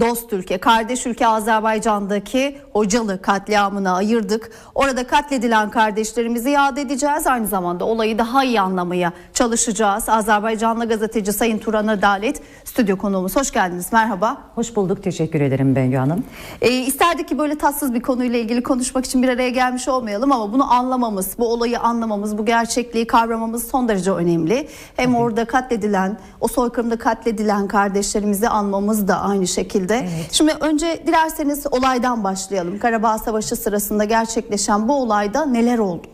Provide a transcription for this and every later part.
dost ülke, kardeş ülke Azerbaycan'daki Hocalı katliamına ayırdık. Orada katledilen kardeşlerimizi yad edeceğiz. Aynı zamanda olayı daha iyi anlamaya çalışacağız. Azerbaycanlı gazeteci Sayın Turan Adalet stüdyo konuğumuz. Hoş geldiniz. Merhaba. Hoş bulduk. Teşekkür ederim Bengü Hanım. E, isterdik ki böyle tatsız bir konuyla ilgili konuşmak için bir araya gelmiş olmayalım ama bunu anlamamız, bu olayı anlamamız, bu gerçekliği kavramamız son derece önemli. Hem Tabii. orada katledilen, o soykırımda katledilen kardeşlerimizi anmamız da aynı şekilde. Evet. Şimdi önce dilerseniz olaydan başlayalım. Karabağ Savaşı sırasında gerçekleşen bu olayda neler oldu?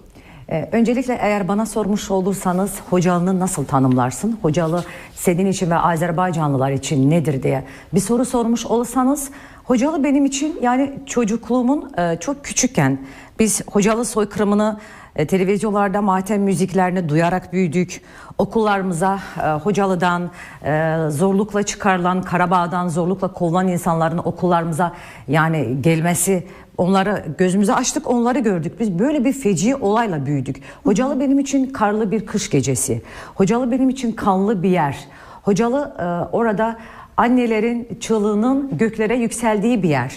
Ee, öncelikle eğer bana sormuş olursanız Hocalı'nı nasıl tanımlarsın? Hocalı senin için ve Azerbaycanlılar için nedir diye bir soru sormuş olsanız Hocalı benim için yani çocukluğumun e, çok küçükken biz Hocalı soykırımını e, televizyonlarda matem müziklerini duyarak büyüdük. Okullarımıza e, Hocalı'dan e, zorlukla çıkarılan, Karabağ'dan zorlukla kovulan insanların okullarımıza yani gelmesi onları gözümüze açtık onları gördük. Biz böyle bir feci olayla büyüdük. Hocalı benim için karlı bir kış gecesi. Hocalı benim için kanlı bir yer. Hocalı e, orada annelerin çığlığının göklere yükseldiği bir yer.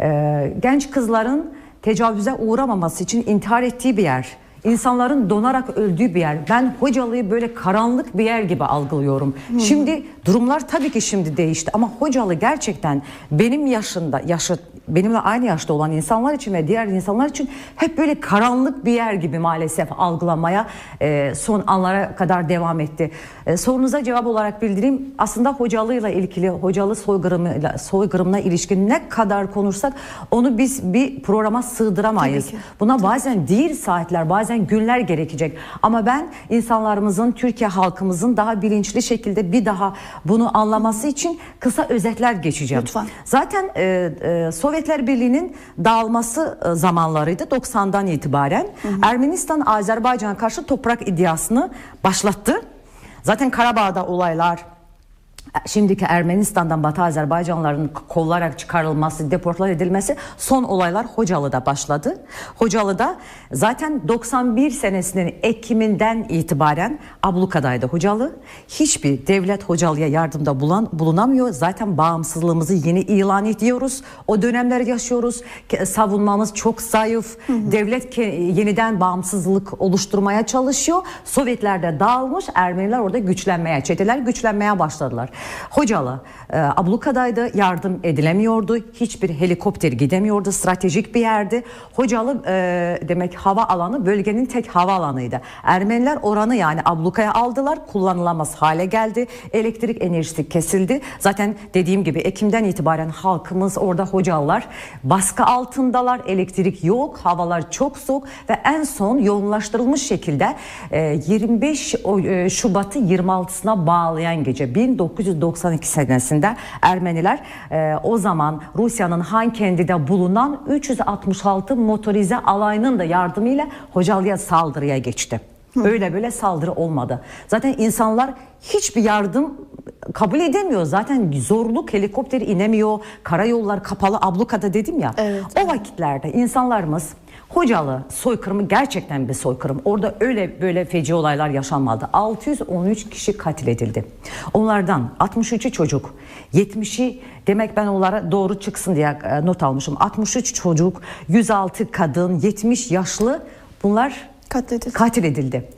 E, genç kızların tecavüze uğramaması için intihar ettiği bir yer. İnsanların donarak öldüğü bir yer. Ben Hocalı'yı böyle karanlık bir yer gibi algılıyorum. Hmm. Şimdi durumlar tabii ki şimdi değişti ama Hocalı gerçekten benim yaşında yaşı benimle aynı yaşta olan insanlar için ve diğer insanlar için hep böyle karanlık bir yer gibi maalesef algılamaya e, son anlara kadar devam etti. E, sorunuza cevap olarak bildireyim. Aslında hocalığıyla ilgili, hocalı soykırımıyla, soykırımına ilişkin ne kadar konuşsak onu biz bir programa sığdıramayız. Buna Tabii. bazen değil saatler, bazen günler gerekecek. Ama ben insanlarımızın, Türkiye halkımızın daha bilinçli şekilde bir daha bunu anlaması için kısa özetler geçeceğim. Lütfen. Zaten e, e, Sovyetler Birliği'nin dağılması e, zamanlarıydı 90'dan itibaren. Hı hı. Ermenistan Azerbaycan'a karşı toprak iddiasını başlattı. Zaten Karabağ'da olaylar şimdiki Ermenistan'dan Batı Azerbaycanlıların kollarak çıkarılması, deportlar edilmesi son olaylar Hocalı'da başladı. Hocalı'da zaten 91 senesinin Ekim'inden itibaren ablukadaydı Hocalı. Hiçbir devlet Hocalı'ya yardımda bulan, bulunamıyor. Zaten bağımsızlığımızı yeni ilan ediyoruz. O dönemler yaşıyoruz. Savunmamız çok zayıf. Hı hı. Devlet yeniden bağımsızlık oluşturmaya çalışıyor. Sovyetler dağılmış. Ermeniler orada güçlenmeye, çeteler güçlenmeye başladılar. Hocalı e, ablukadaydı yardım edilemiyordu. Hiçbir helikopter gidemiyordu. Stratejik bir yerdi. Hocalı e, demek hava alanı bölgenin tek hava alanıydı. Ermeniler oranı yani ablukaya aldılar. Kullanılamaz hale geldi. Elektrik enerjisi kesildi. Zaten dediğim gibi Ekim'den itibaren halkımız orada hocalar baskı altındalar. Elektrik yok. Havalar çok soğuk ve en son yoğunlaştırılmış şekilde e, 25 e, Şubat'ı 26'sına bağlayan gece 1900 1992 senesinde Ermeniler e, o zaman Rusya'nın Hankendi'de bulunan 366 motorize alayının da yardımıyla Hocalı'ya saldırıya geçti. Hı. Öyle böyle saldırı olmadı. Zaten insanlar hiçbir yardım kabul edemiyor. Zaten zorluk helikopter inemiyor. Karayollar kapalı ablukada dedim ya. Evet. O vakitlerde insanlarımız Hocalı soykırımı gerçekten bir soykırım. Orada öyle böyle feci olaylar yaşanmadı. 613 kişi katil edildi. Onlardan 63'ü çocuk, 70'i demek ben onlara doğru çıksın diye e, not almışım. 63 çocuk, 106 kadın, 70 yaşlı bunlar katledildi. katil edildi.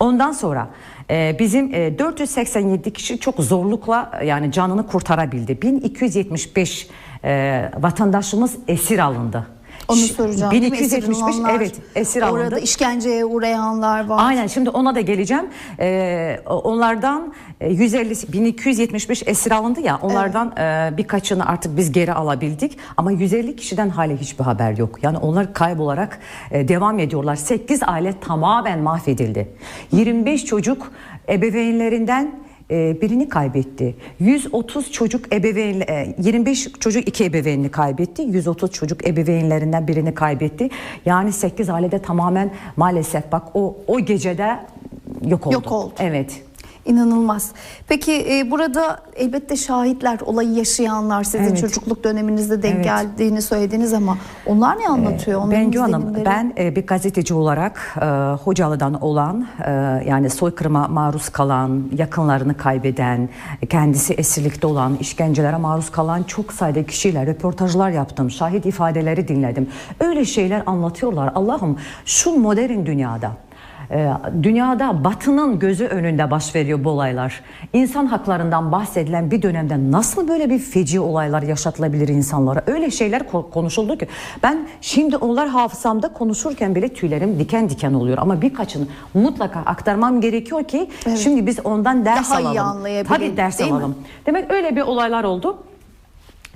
Ondan sonra e, bizim e, 487 kişi çok zorlukla yani canını kurtarabildi. 1275 e, vatandaşımız esir alındı. Onu soracağım. 1275 evet esir alındı. Orada işkenceye uğrayanlar var. Aynen şimdi ona da geleceğim. Ee, onlardan 150 e, 1275 esir alındı ya onlardan evet. e, birkaçını artık biz geri alabildik ama 150 kişiden hala hiçbir haber yok. Yani onlar kaybolarak e, devam ediyorlar. 8 aile tamamen mahvedildi. 25 çocuk ebeveynlerinden birini kaybetti. 130 çocuk ebeveyn 25 e, çocuk iki ebeveynini kaybetti. 130 çocuk ebeveynlerinden birini kaybetti. Yani 8 ailede tamamen maalesef bak o o gecede yok oldu. Yok oldu. Evet. İnanılmaz. Peki e, burada elbette şahitler, olayı yaşayanlar, sizin Evet. çocukluk döneminizde denk Evet. geldiğini söylediniz ama onlar ne anlatıyor? Onların Bengü Hanım ben e, bir gazeteci olarak e, Hocalı'dan olan e, yani soykırıma maruz kalan, yakınlarını kaybeden, kendisi esirlikte olan, işkencelere maruz kalan çok sayıda kişiyle röportajlar yaptım. Şahit ifadeleri dinledim. Öyle şeyler anlatıyorlar. Allah'ım şu modern dünyada dünyada batının gözü önünde baş veriyor bu olaylar. İnsan haklarından bahsedilen bir dönemde nasıl böyle bir feci olaylar yaşatılabilir insanlara? Öyle şeyler ko- konuşuldu ki ben şimdi onlar hafızamda konuşurken bile tüylerim diken diken oluyor. Ama birkaçını mutlaka aktarmam gerekiyor ki şimdi biz ondan ders Daha iyi alalım. Tabii ders değil mi? alalım. Demek öyle bir olaylar oldu.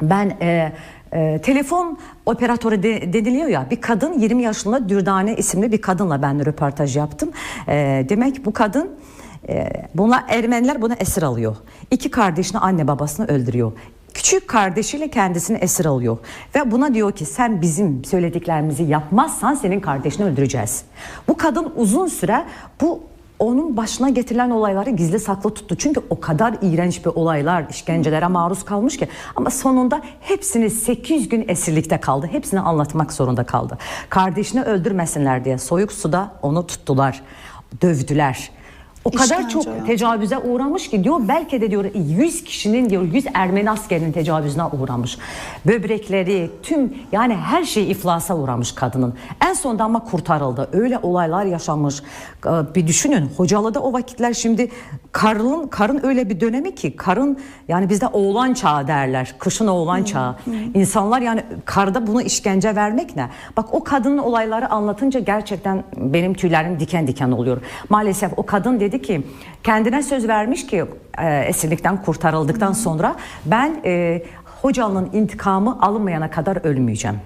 Ben e, e, telefon operatörü de, deniliyor ya bir kadın 20 yaşında Dürdane isimli bir kadınla ben röportaj yaptım. E, demek bu kadın e, buna Ermeniler bunu esir alıyor. İki kardeşini anne babasını öldürüyor. Küçük kardeşiyle kendisini esir alıyor ve buna diyor ki sen bizim söylediklerimizi yapmazsan senin kardeşini öldüreceğiz. Bu kadın uzun süre bu onun başına getirilen olayları gizli saklı tuttu. Çünkü o kadar iğrenç bir olaylar, işkencelere maruz kalmış ki. Ama sonunda hepsini 8 gün esirlikte kaldı. Hepsini anlatmak zorunda kaldı. Kardeşini öldürmesinler diye soyuk suda onu tuttular, dövdüler. O kadar İşkence çok ya. tecavüze uğramış ki diyor belki de diyor 100 kişinin diyor 100 Ermeni askerinin tecavüzüne uğramış. Böbrekleri tüm yani her şey iflasa uğramış kadının. En sonunda ama kurtarıldı. Öyle olaylar yaşanmış. Ee, Bir düşünün Hocalı'da o vakitler şimdi karın karın öyle bir dönemi ki karın yani bizde oğlan çağı derler. Kışın oğlan çağı. İnsanlar yani karda bunu işkence vermek ne? Bak o kadının olayları anlatınca gerçekten benim tüylerim diken diken oluyor. Maalesef o kadın dedi ki kendine söz vermiş ki e, esirlikten kurtarıldıktan sonra ben e, Hocalı'nın intikamı alınmayana kadar ölmeyeceğim.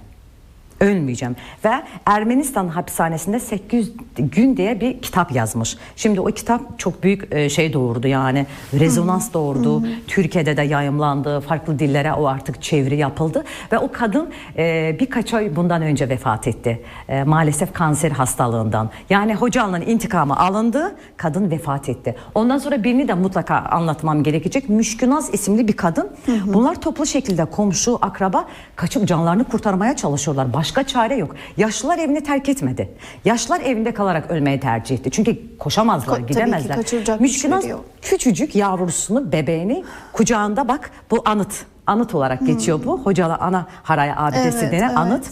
Ölmeyeceğim. Ve Ermenistan hapishanesinde 800 gün diye bir kitap yazmış. Şimdi o kitap çok büyük e, şey doğurdu yani rezonans doğurdu. Türkiye'de de yayımlandı. Farklı dillere o artık çeviri yapıldı. Ve o kadın e, birkaç ay bundan önce vefat etti. E, maalesef kanser hastalığından. Yani Hocalı'nın intikamı alındı. Kadın vefat etti. Ondan sonra birini de mutlaka anlatmam gerekecek. Müşkünaz isimli bir kadın. Bunlar toplu şekilde komşu, akraba kaçıp canlarını kurtarmaya çalışıyorlar. Başka çare yok. Yaşlılar evini terk etmedi. Yaşlılar evinde kalarak ölmeyi tercih etti. Çünkü koşamazlar, Ko- gidemezler. güçleri yok. küçücük yavrusunu, bebeğini kucağında bak bu anıt. Anıt olarak geçiyor bu. Hocalı Ana Haraya Abidesi Evet, denen evet. anıt.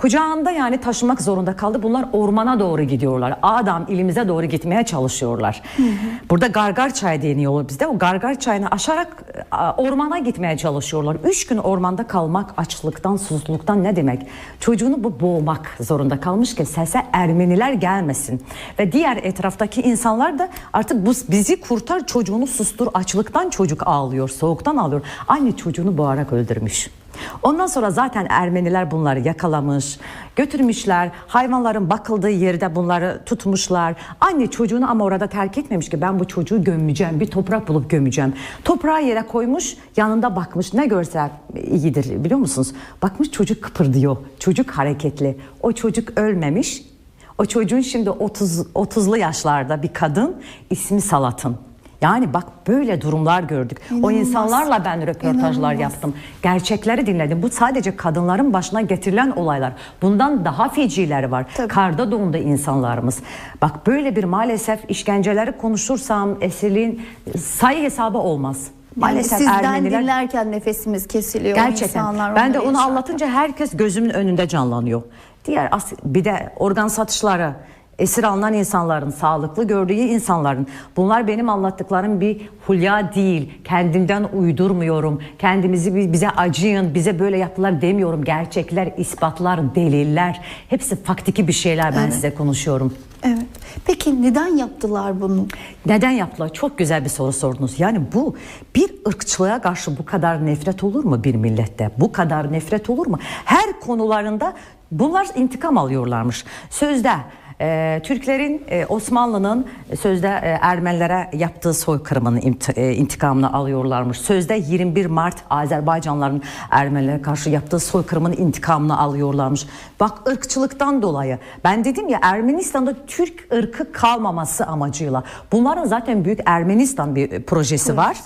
Kucağında yani taşımak zorunda kaldı. Bunlar ormana doğru gidiyorlar. Adam ilimize doğru gitmeye çalışıyorlar. Burada gargar çay deniyor bizde. O gargar çayını aşarak e, ormana gitmeye çalışıyorlar. Üç gün ormanda kalmak açlıktan, susuzluktan ne demek? Çocuğunu bu boğmak zorunda kalmış ki sese Ermeniler gelmesin. Ve diğer etraftaki insanlar da artık bu bizi kurtar çocuğunu sustur. Açlıktan çocuk ağlıyor, soğuktan ağlıyor. Anne çocuğunu boğarak öldürmüş. Ondan sonra zaten Ermeniler bunları yakalamış, götürmüşler. Hayvanların bakıldığı yerde bunları tutmuşlar. Anne çocuğunu ama orada terk etmemiş ki ben bu çocuğu gömmeyeceğim, bir toprak bulup gömeceğim. Toprağı yere koymuş, yanında bakmış. Ne görse iyidir biliyor musunuz? Bakmış çocuk kıpırdıyor, çocuk hareketli. O çocuk ölmemiş. O çocuğun şimdi 30 30'lu yaşlarda bir kadın ismi Salatın. Yani bak böyle durumlar gördük. O İnanılmaz. insanlarla ben röportajlar İnanılmaz. yaptım. Gerçekleri dinledim. Bu sadece kadınların başına getirilen olaylar. Bundan daha fecileri var. Tabii. Karda doğumda insanlarımız. Bak böyle bir maalesef işkenceleri konuşursam esirliğin sayı hesabı olmaz. Yani Maalesef sizden Ermeniler dinlerken nefesimiz kesiliyor. O Gerçekten. insanlar Ben de onu yaşarken. anlatınca herkes gözümün önünde canlanıyor. Diğer bir de organ satışları, esir alınan insanların, sağlıklı gördüğü insanların. Bunlar benim anlattıklarım bir hulya değil. Kendimden uydurmuyorum. Kendimizi bi- bize acıyın, bize böyle yaptılar demiyorum. Gerçekler, ispatlar, deliller. Hepsi faktiki bir şeyler ben size konuşuyorum. Evet. Peki neden yaptılar bunu? Neden yaptılar? Çok güzel bir soru sordunuz. Yani bu bir ırkçılığa karşı bu kadar nefret olur mu bir millette? Bu kadar nefret olur mu? Her konularında bunlar intikam alıyorlarmış. Sözde e, Türklerin e, Osmanlı'nın sözde e, Ermenilere yaptığı soykırımın e, intikamını alıyorlarmış. Sözde 21 Mart Azerbaycanlıların Ermenilere karşı yaptığı soykırımın intikamını alıyorlarmış. Bak ırkçılıktan dolayı. Ben dedim ya Ermenistan'da Türk ırkı kalmaması amacıyla. Bunların zaten büyük Ermenistan bir projesi var.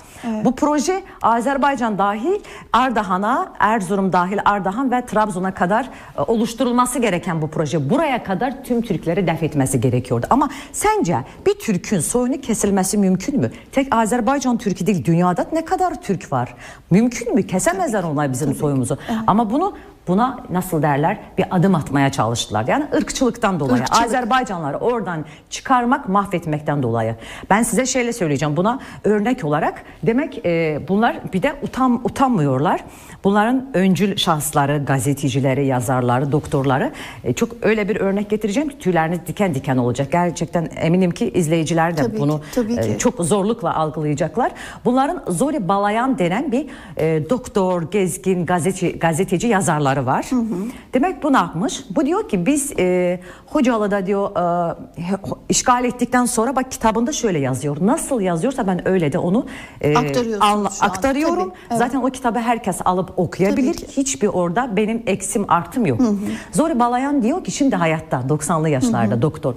Bu proje Azerbaycan dahil Ardahan'a, Erzurum dahil Ardahan ve Trabzon'a kadar oluşturulması gereken bu proje. Buraya kadar tüm Türkleri def etmesi gerekiyordu. Ama sence bir Türk'ün soyunu kesilmesi mümkün mü? Tek Azerbaycan Türk'ü değil dünyada ne kadar Türk var? Mümkün mü? Kesemezler onlar bizim soyumuzu. Ama bunu Buna nasıl derler bir adım atmaya çalıştılar. Yani ırkçılıktan dolayı. Irkçılık. Azerbaycanları oradan çıkarmak, mahvetmekten dolayı. Ben size şeyle söyleyeceğim buna örnek olarak. Demek e, bunlar bir de utan, utanmıyorlar. Bunların öncül şahısları, gazetecileri, yazarları, doktorları e, çok öyle bir örnek getireceğim ki tüyleriniz diken diken olacak. Gerçekten eminim ki izleyiciler de Tabii ki, bunu tabii e, ki. çok zorlukla algılayacaklar. Bunların Zori Balayan denen bir e, doktor, gezgin, gazeteci, gazeteci yazarları var. Demek bu ne yapmış? Bu diyor ki biz e, Hocalı'da diyor e, işgal ettikten sonra bak kitabında şöyle yazıyor. Nasıl yazıyorsa ben öyle de onu e, Aktarıyorsunuz şu an. aktarıyorum. Tabii, evet. Zaten o kitabı herkes alıp okuyabilir. Hiçbir orada benim eksim artım yok. Zori Balayan diyor ki şimdi hayatta 90'lı yaşlarda doktor.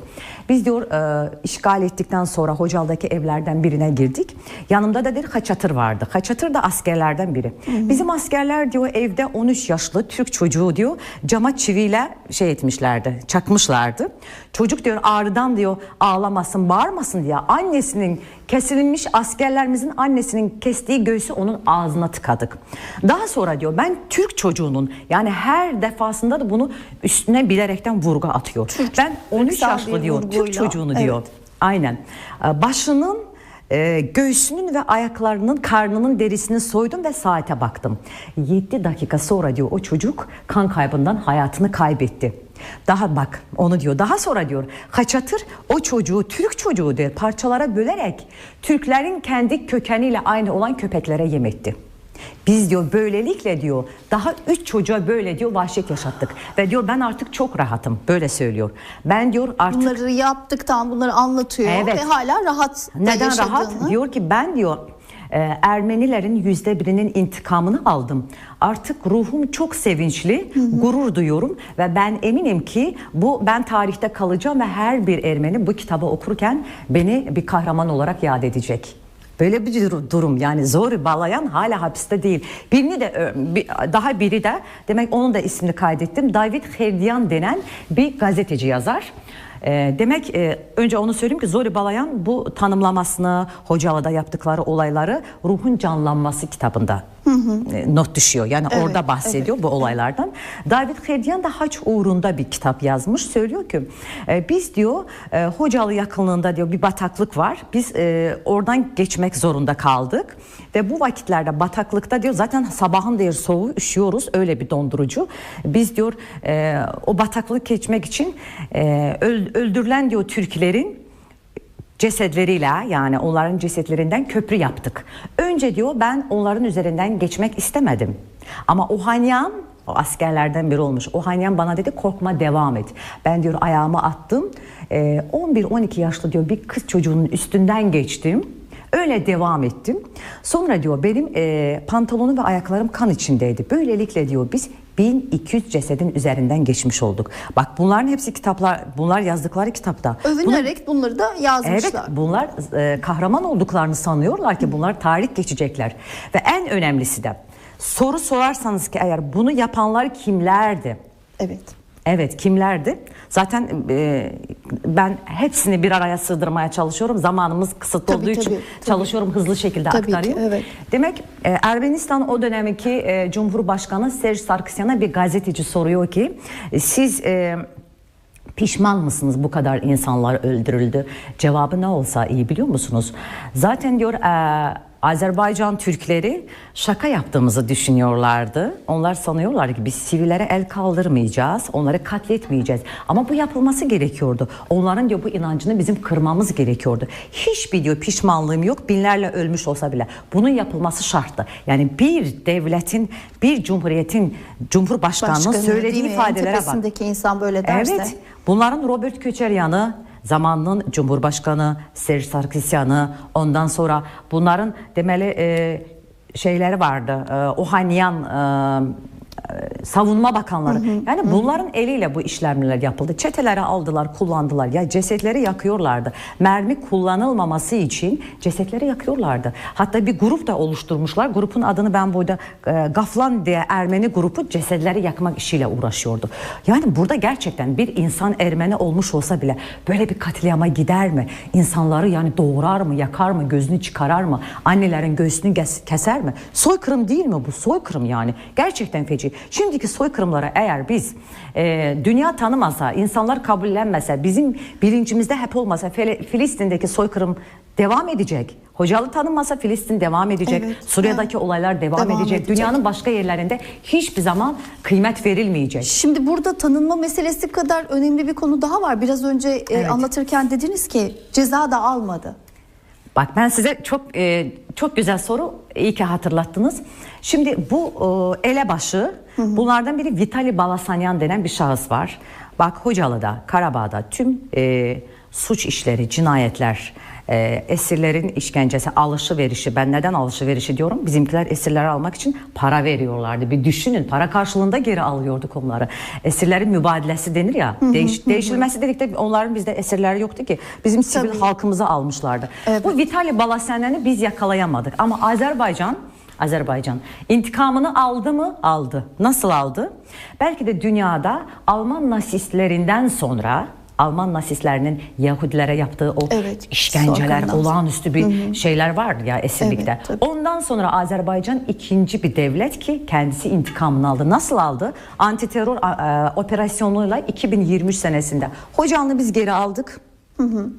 Biz diyor e, işgal ettikten sonra Hocalı'daki evlerden birine girdik. Yanımda da bir haçatır vardı. Haçatır da askerlerden biri. Bizim askerler diyor evde 13 yaşlı Türk çocuğu diyor cama çiviyle şey etmişlerdi, çakmışlardı. Çocuk diyor ağrıdan diyor ağlamasın, bağırmasın diye annesinin kesilmiş askerlerimizin annesinin kestiği göğsü onun ağzına tıkadık. Daha sonra diyor ben Türk çocuğunun yani her defasında da bunu üstüne bilerekten vurgu atıyor. ben 13 ırksal yaşlı diyor Türk vurguyla, çocuğunu evet. diyor. Aynen. Ee, Başının e, göğsünün ve ayaklarının karnının derisini soydum ve saate baktım. 7 dakika sonra diyor o çocuk kan kaybından hayatını kaybetti. Daha bak onu diyor. Daha sonra diyor Haçatır o çocuğu Türk çocuğu diyor parçalara bölerek Türklerin kendi kökeniyle aynı olan köpeklere yem etti. Biz diyor böylelikle diyor daha üç çocuğa böyle diyor vahşet yaşattık. Ve diyor ben artık çok rahatım böyle söylüyor. Ben diyor artık Bunları yaptıktan bunları anlatıyor Evet. ve hala rahat neden rahat? Diyor ki ben diyor e, Ermenilerin yüzde birinin intikamını aldım. Artık ruhum çok sevinçli, gurur duyuyorum ve ben eminim ki bu ben tarihte kalacağım ve her bir Ermeni bu kitabı okurken beni bir kahraman olarak yad edecek. Böyle bir dur- durum yani Zori Balayan hala hapiste değil. Birini de bir- daha biri de demek onun da ismini kaydettim. David Herdian denen bir gazeteci yazar. E, demek e, önce onu söyleyeyim ki Zori Balayan bu tanımlamasını Hocalı'da yaptıkları olayları ruhun canlanması kitabında not düşüyor. Yani Evet, orada bahsediyor bu olaylardan. David Herdian da haç uğrunda bir kitap yazmış. Söylüyor ki e, biz diyor e, Hocalı yakınlığında diyor bir bataklık var. Biz e, oradan geçmek zorunda kaldık. Ve bu vakitlerde bataklıkta diyor zaten sabahın diyor soğuğu üşüyoruz öyle bir dondurucu. Biz diyor e, o bataklık geçmek için e, öl- öldürülen diyor Türklerin cesetleriyle yani onların cesetlerinden köprü yaptık. Önce diyor ben onların üzerinden geçmek istemedim. Ama Ohanyan o askerlerden biri olmuş. Ohanyan bana dedi korkma devam et. Ben diyor ayağımı attım. Ee, 11-12 yaşlı diyor bir kız çocuğunun üstünden geçtim. Öyle devam ettim. Sonra diyor benim e, pantolonum ve ayaklarım kan içindeydi. Böylelikle diyor biz 1200 cesedin üzerinden geçmiş olduk. Bak bunların hepsi kitaplar, bunlar yazdıkları kitapta. Övünerek bunları da yazmışlar. Evet bunlar e, kahraman olduklarını sanıyorlar ki bunlar tarih geçecekler. Ve en önemlisi de soru sorarsanız ki eğer bunu yapanlar kimlerdi? Evet. Evet kimlerdi? Zaten e, ben hepsini bir araya sığdırmaya çalışıyorum. Zamanımız kısıtlı Tabii, olduğu için tabii, tabii. çalışıyorum hızlı şekilde Tabii ki, aktarayım. evet. Demek e, Ermenistan o dönemki e, Cumhurbaşkanı Serj Sarkisyan'a bir gazeteci soruyor ki e, siz e, Pişman mısınız bu kadar insanlar öldürüldü? Cevabı ne olsa iyi biliyor musunuz? Zaten diyor e, Azerbaycan Türkleri şaka yaptığımızı düşünüyorlardı. Onlar sanıyorlar ki biz sivillere el kaldırmayacağız, onları katletmeyeceğiz. Ama bu yapılması gerekiyordu. Onların diyor bu inancını bizim kırmamız gerekiyordu. Hiçbir diyor pişmanlığım yok binlerle ölmüş olsa bile. Bunun yapılması şarttı. Yani bir devletin, bir cumhuriyetin cumhurbaşkanının Başkanı, söylediği ifadelere bak. insan böyle derse. Evet. Bunların Robert Köçeryan'ı zamanının Cumhurbaşkanı Serge Sarkisyan'ı ondan sonra bunların demeli e, şeyleri vardı. E, Ohanyan e, savunma bakanları. yani bunların eliyle bu işlemler yapıldı. Çeteleri aldılar, kullandılar. Ya cesetleri yakıyorlardı. Mermi kullanılmaması için cesetleri yakıyorlardı. Hatta bir grup da oluşturmuşlar. Grupun adını ben burada e, Gaflan diye Ermeni grubu cesetleri yakmak işiyle uğraşıyordu. Yani burada gerçekten bir insan Ermeni olmuş olsa bile böyle bir katliama gider mi? İnsanları yani doğrar mı, yakar mı, gözünü çıkarar mı? Annelerin göğsünü kes- keser mi? Soykırım değil mi bu? Soykırım yani. Gerçekten feci. Şimdiki soykırımlara eğer biz e, dünya tanımasa, insanlar kabullenmese, bizim bilincimizde hep olmasa Fili- Filistin'deki soykırım devam edecek. Hocalı tanınmasa Filistin devam edecek. Evet, Suriye'deki olaylar devam, Devam edecek. edecek. Dünyanın başka yerlerinde hiçbir zaman kıymet verilmeyecek. Şimdi burada tanınma meselesi kadar önemli bir konu daha var. Biraz önce e, Evet. anlatırken dediniz ki ceza da almadı. Bak ben size çok e, çok güzel soru iyi ki hatırlattınız. Şimdi bu e, elebaşı bunlardan biri Vitali Balasanyan denen bir şahıs var. Bak Hocalı'da, Karabağ'da tüm e, suç işleri, cinayetler, e, esirlerin işkencesi, alışıverişi. Ben neden alışıverişi diyorum? Bizimkiler esirleri almak için para veriyorlardı. Bir düşünün para karşılığında geri alıyorduk onları. Esirlerin mübadelesi denir ya. değiş, değişilmesi dedik de onların bizde esirleri yoktu ki. Bizim sivil Tabii. halkımızı almışlardı. Evet. Bu Vitali Balasenyan'ı biz yakalayamadık ama Azerbaycan Azerbaycan intikamını aldı mı? Aldı. Nasıl aldı? Belki de dünyada Alman nasistlerinden sonra Alman nasistlerinin Yahudilere yaptığı o Evet, işkenceler, olağanüstü bir şeyler vardı ya esirlikte. Evet, tabii. Ondan sonra Azerbaycan ikinci bir devlet ki kendisi intikamını aldı. Nasıl aldı? Antiterör e, operasyonuyla 2023 senesinde. Hocanlı biz geri aldık.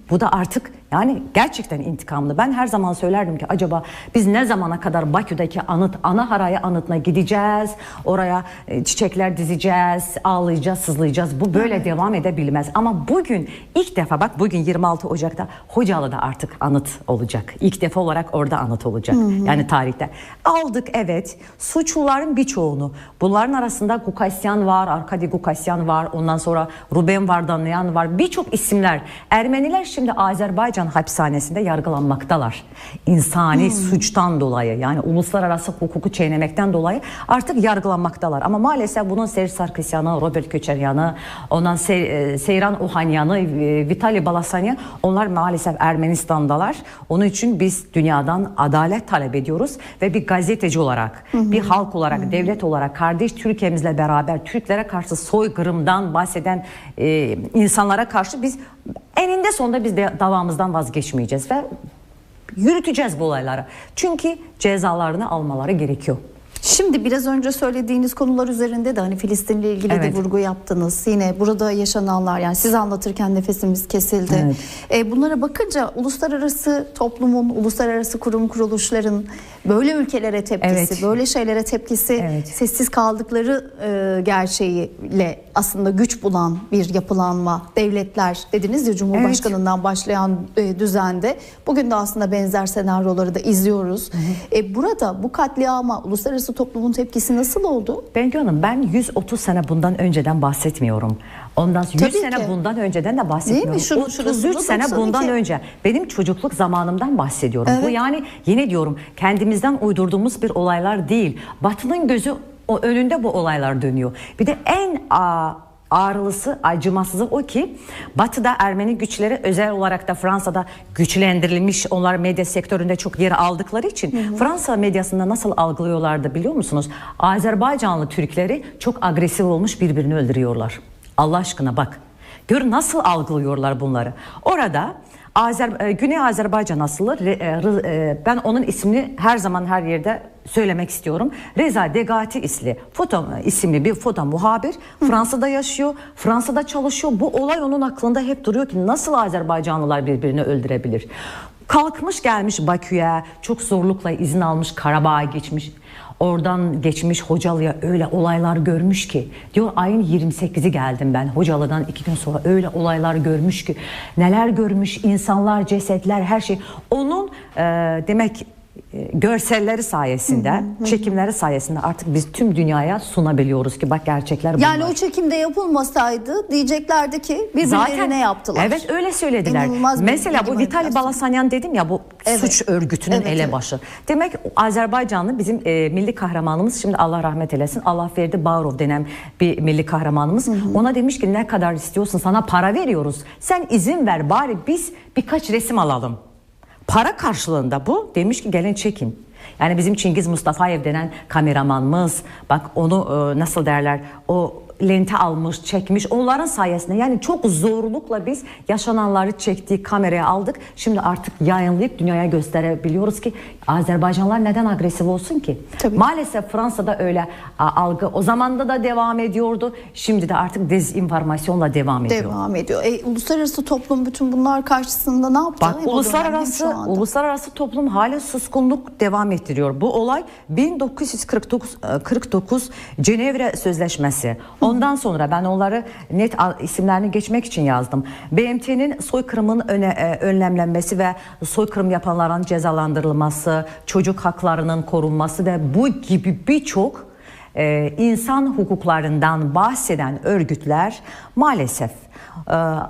Bu da artık yani gerçekten intikamlı. Ben her zaman söylerdim ki acaba biz ne zamana kadar Bakü'deki anıt, ana haraya anıtına gideceğiz. Oraya e, çiçekler dizeceğiz, ağlayacağız, sızlayacağız. Bu böyle devam edebilmez. Ama bugün ilk defa bak bugün 26 Ocak'ta Hocalı'da artık anıt olacak. İlk defa olarak orada anıt olacak. Yani tarihte. Aldık evet. Suçluların birçoğunu. Bunların arasında Gukasyan var, Arkadi Gukasyan var. Ondan sonra Ruben Vardanyan var. Birçok isimler. Ermeniler şimdi Azerbaycan hapishanesinde yargılanmaktalar. İnsani suçtan dolayı yani uluslararası hukuku çiğnemekten dolayı artık yargılanmaktalar. Ama maalesef bunun Serj Sarkisyan'ı, Robert Köçeryan'ı, ondan Se- e, Seyran Ohanyan'ı, e, Vitali Balasanyan onlar maalesef Ermenistan'dalar. Onun için biz dünyadan adalet talep ediyoruz ve bir gazeteci olarak, bir halk olarak, devlet olarak kardeş Türkiye'mizle beraber Türklere karşı soykırımdan bahseden e, insanlara karşı biz eninde sonunda biz de davamızdan vazgeçmeyeceğiz ve yürüteceğiz bu olayları. Çünkü cezalarını almaları gerekiyor. Şimdi biraz önce söylediğiniz konular üzerinde de hani Filistin'le ilgili Evet. de vurgu yaptınız. Yine burada yaşananlar yani siz anlatırken nefesimiz kesildi. Evet. E, bunlara bakınca uluslararası toplumun, uluslararası kurum kuruluşların böyle ülkelere tepkisi, Evet. böyle şeylere tepkisi Evet. sessiz kaldıkları e, gerçeğiyle aslında güç bulan bir yapılanma devletler dediniz ya Cumhurbaşkanından başlayan e, düzende bugün de aslında benzer senaryoları da izliyoruz. E, burada bu katliama uluslararası toplumun tepkisi nasıl oldu? Bengü Hanım ben 130 sene bundan önceden bahsetmiyorum. Ondan 100 Tabii sene ki. bundan önceden de bahsetmiyorum. Değil mi? Şurasında 33 sene 92. bundan önce. Benim çocukluk zamanımdan bahsediyorum. Bu Evet. yani yine diyorum kendimizden uydurduğumuz bir olaylar değil. Batı'nın gözü o önünde bu olaylar dönüyor. Bir de en a, ağrılısı, acımasızı o ki Batı'da Ermeni güçleri özel olarak da Fransa'da güçlendirilmiş onlar medya sektöründe çok yer aldıkları için Fransa medyasında nasıl algılıyorlardı biliyor musunuz? Azerbaycanlı Türkleri çok agresif olmuş birbirini öldürüyorlar. Allah aşkına bak. Gör nasıl algılıyorlar bunları. Orada Azer, e, Güney Azerbaycan asıllı e, e, ben onun ismini her zaman her yerde söylemek istiyorum. Reza Degati isli foto isimli bir foto muhabir Fransa'da yaşıyor, Fransa'da çalışıyor. Bu olay onun aklında hep duruyor ki nasıl Azerbaycanlılar birbirini öldürebilir? Kalkmış gelmiş Bakü'ye çok zorlukla izin almış Karabağ'a geçmiş. Oradan geçmiş Hocalı'ya öyle olaylar görmüş ki diyor ayın 28'i geldim ben Hocalı'dan iki gün sonra. Öyle olaylar görmüş ki neler görmüş insanlar cesetler her şey. Onun e, demek görselleri sayesinde çekimleri sayesinde artık biz tüm dünyaya sunabiliyoruz ki bak gerçekler bunlar. Yani o çekimde yapılmasaydı diyeceklerdi ki birbirlerine yaptılar. Evet öyle söylediler. İnanılmaz Mesela bu Vitali. Balasanyan dedim ya bu Evet. suç örgütünün Evet, evet. elebaşı. Demek Azerbaycanlı bizim e, milli kahramanımız şimdi Allah rahmet eylesin. Allah Ferdi Bağırov denen bir milli kahramanımız. Ona demiş ki ne kadar istiyorsun sana para veriyoruz. Sen izin ver bari biz birkaç resim alalım. Para karşılığında bu demiş ki gelin çekin. Yani bizim Çingiz Mustafayev denen kameramanımız bak onu e, nasıl derler o lente almış çekmiş onların sayesinde yani çok zorlukla biz yaşananları çektiği kameraya aldık. Şimdi artık yayınlayıp dünyaya gösterebiliyoruz ki Azerbaycanlılar neden agresif olsun ki? Tabii. Maalesef Fransa'da öyle algı o zamanda da devam ediyordu. Şimdi de artık dezinformasyonla devam ediyor. devam ediyor. E, uluslararası toplum bütün bunlar karşısında ne yaptı? Bak uluslararası uluslararası toplum hala suskunluk devam ettiriyor. Bu olay 1949 e, 49 Cenevre Sözleşmesi. Ondan sonra ben onları net isimlerini geçmek için yazdım. BMT'nin soykırımın öne, e, önlemlenmesi ve soykırım yapanların cezalandırılması, çocuk haklarının korunması ve bu gibi birçok e, insan hukuklarından bahseden örgütler maalesef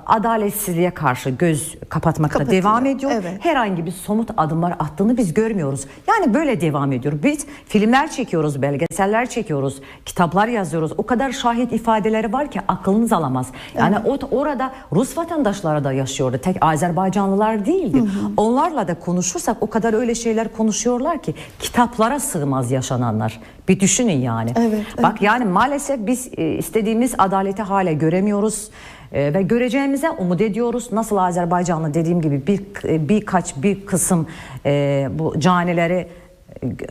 adaletsizliğe karşı göz kapatmakta Kapatıyor, devam ediyor. evet. Herhangi bir somut adımlar attığını biz görmüyoruz. Yani böyle devam ediyor. Biz filmler çekiyoruz, belgeseller çekiyoruz, kitaplar yazıyoruz. O kadar şahit ifadeleri var ki aklınız alamaz. Yani o, orada Rus vatandaşları da yaşıyordu. Tek Azerbaycanlılar değildi. Onlarla da konuşursak o kadar öyle şeyler konuşuyorlar ki kitaplara sığmaz yaşananlar. Bir düşünün yani. Evet, Bak yani maalesef biz e, istediğimiz adaleti hala göremiyoruz. E, ve göreceğimize umut ediyoruz. Nasıl Azerbaycanlı dediğim gibi bir e, birkaç bir kısım e, bu canileri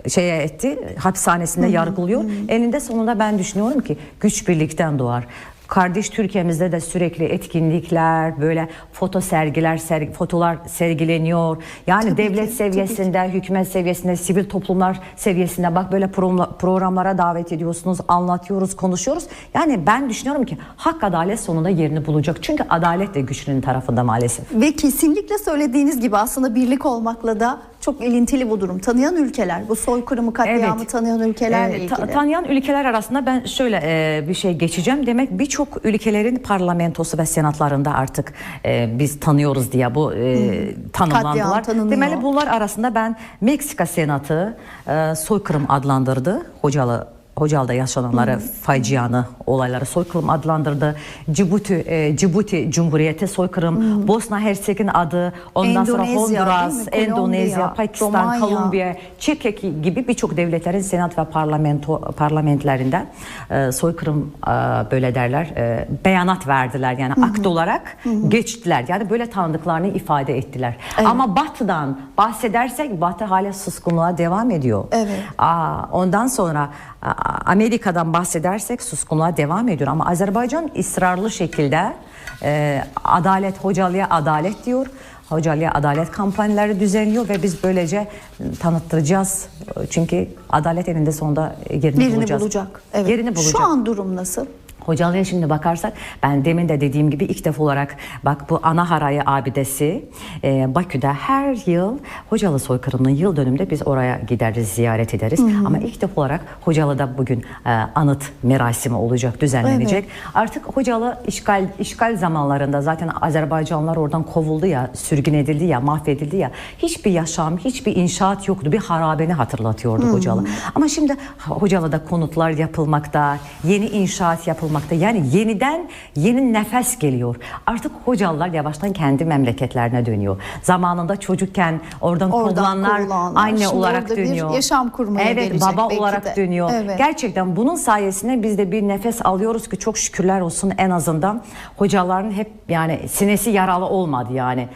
e, şeye etti hapishanesinde yargılıyor. Eninde sonunda ben düşünüyorum ki güç birlikten doğar. Kardeş Türkiye'mizde de sürekli etkinlikler, böyle foto sergiler, ser- fotolar sergileniyor. Yani devlet ki, seviyesinde, hükümet seviyesinde, sivil toplumlar seviyesinde bak böyle pro- programlara davet ediyorsunuz, anlatıyoruz, konuşuyoruz. Yani ben düşünüyorum ki hak adalet sonunda yerini bulacak. Çünkü adalet de güçlünün tarafında maalesef. Ve kesinlikle söylediğiniz gibi aslında birlik olmakla da çok ilintili bu durum. Tanıyan ülkeler, bu soykırımı katliamı Evet. tanıyan ülkelerle Ee, ilgili. ta- tanıyan ülkeler arasında ben şöyle e, bir şey geçeceğim. Demek birçok ülkelerin parlamentosu ve senatlarında artık e, biz tanıyoruz diye bu e, tanımlandılar. Demeli bunlar arasında ben Meksika Senatı e, soykırım adlandırdı. Hocalı Hocalı'da yaşananları, facianı, olayları soykırım adlandırdı. Cibuti, e, Cibuti Cumhuriyeti soykırım, Bosna Herseg'in adı, ondan sonra Endonezya, Honduras, mi? Kolombiya, Endonezya, Pakistan, Romanya. Kolombiya, Çekya gibi birçok devletlerin senat ve parlamento parlamentlerinde e, soykırım e, böyle derler e, beyanat verdiler yani akt olarak geçtiler yani böyle tanıdıklarını ifade ettiler. Ama Batı'dan bahsedersek Batı hala suskunluğa devam ediyor. Evet. Aa, ondan sonra Amerika'dan bahsedersek suskunluğa devam ediyor ama Azerbaycan ısrarlı şekilde e, adalet Hocalı'ya adalet diyor. Hocalı'ya adalet kampanyaları düzenliyor ve biz böylece tanıttıracağız. Çünkü adalet eninde sonunda yerini, Yerini bulacağız. bulacak. Evet. Yerini bulacak. Şu an durum nasıl? Hocalı'ya şimdi bakarsak ben demin de dediğim gibi ilk defa olarak bak bu Anaharayı abidesi e, Bakü'de her yıl Hocalı soykırımının yıl dönümünde biz oraya gideriz ziyaret ederiz. Ama ilk defa olarak Hocalı'da bugün e, anıt merasimi olacak düzenlenecek. Artık Hocalı işgal işgal zamanlarında zaten Azerbaycanlılar oradan kovuldu ya sürgün edildi ya mahvedildi ya hiçbir yaşam hiçbir inşaat yoktu bir harabeni hatırlatıyordu Hocalı. Ama şimdi Hocalı'da konutlar yapılmakta yeni inşaat yapılmakta yani yeniden yeni nefes geliyor. Artık Hocalılar yavaştan kendi memleketlerine dönüyor. Zamanında çocukken oradan, Oradan kovulanlar kovulanlar. anne Şimdi olarak orada bir dönüyor. yaşam kurmaya Evet gelecek baba belki olarak de. dönüyor. Evet. Gerçekten bunun sayesinde biz de bir nefes alıyoruz ki çok şükürler olsun en azından hocaların hep yani sinesi yaralı olmadı yani.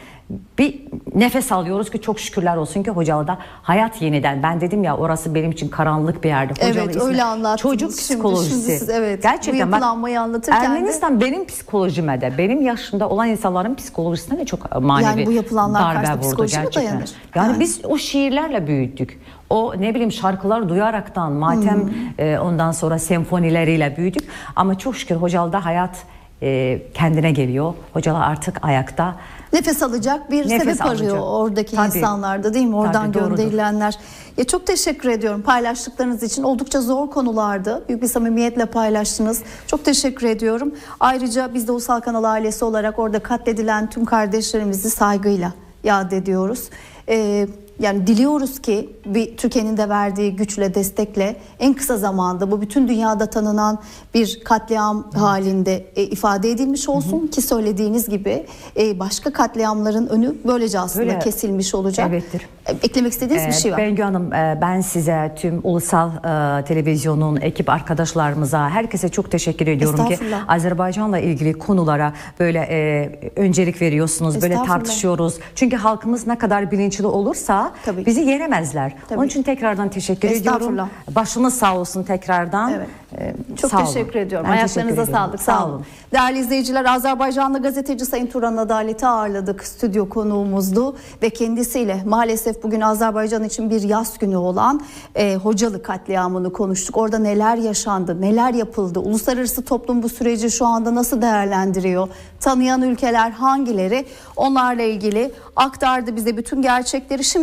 Bir nefes alıyoruz ki çok şükürler olsun ki Hocalı'da hayat yeniden. Ben dedim ya orası benim için karanlık bir yerdi. Hocalı Evet, ismi- öyle anlattınız. Çocuk Şimdi- psikolojisi. şimdi siz, evet, bu Gerçekten bak, yapılanmayı anlatırken de- Ermenistan benim psikolojime de benim yaşımda olan insanların psikolojisine de çok manevi Yani bu yapılanlar darbe vurdu psikoloji gerçekten. dayanır? Yani, Yani. biz o şiirlerle büyüdük. O ne bileyim şarkılar duyaraktan matem Hmm. e, ondan sonra senfonileriyle büyüdük. Ama çok şükür Hocalı'da hayat e, kendine geliyor. Hocalı artık ayakta. Nefes alacak bir Nefes sebep arıyor alacak. oradaki Tabii. insanlarda değil mi? Oradan Tabii, doğrudur. gönderilenler. Ya çok teşekkür ediyorum paylaştıklarınız için. Oldukça zor konulardı. Büyük bir samimiyetle paylaştınız. Çok teşekkür ediyorum. Ayrıca biz de Ulusal Kanal ailesi olarak orada katledilen tüm kardeşlerimizi saygıyla yad ediyoruz. Ee, yani diliyoruz ki bir Türkiye'nin de verdiği güçle destekle en kısa zamanda bu bütün dünyada tanınan bir katliam halinde e, ifade edilmiş olsun ki söylediğiniz gibi e, başka katliamların önü böylece aslında Öyle. kesilmiş olacak. Evettir. E, Eklemek istediğiniz bir Ee, şey var. Bengü Hanım e, ben size tüm ulusal e, televizyonun ekip arkadaşlarımıza herkese çok teşekkür ediyorum ki. Azerbaycan'la ilgili konulara böyle e, öncelik veriyorsunuz böyle tartışıyoruz. Çünkü halkımız ne kadar bilinçli olursa Tabii. bizi yenemezler. Tabii. Onun için tekrardan teşekkür ediyorum. Başınız sağ olsun tekrardan. Evet. Ee, Çok sağ olun. teşekkür ediyorum. Ben teşekkür Ayaklarınıza ediyorum. sağlık. Sağ olun. Değerli izleyiciler Azerbaycanlı gazeteci Sayın Turan Adalet'i ağırladık. Stüdyo konuğumuzdu ve kendisiyle maalesef bugün Azerbaycan için bir yaz günü olan e, Hocalı katliamını konuştuk. Orada neler yaşandı, neler yapıldı, uluslararası toplum bu süreci şu anda nasıl değerlendiriyor, tanıyan ülkeler hangileri onlarla ilgili aktardı bize bütün gerçekleri. Şimdi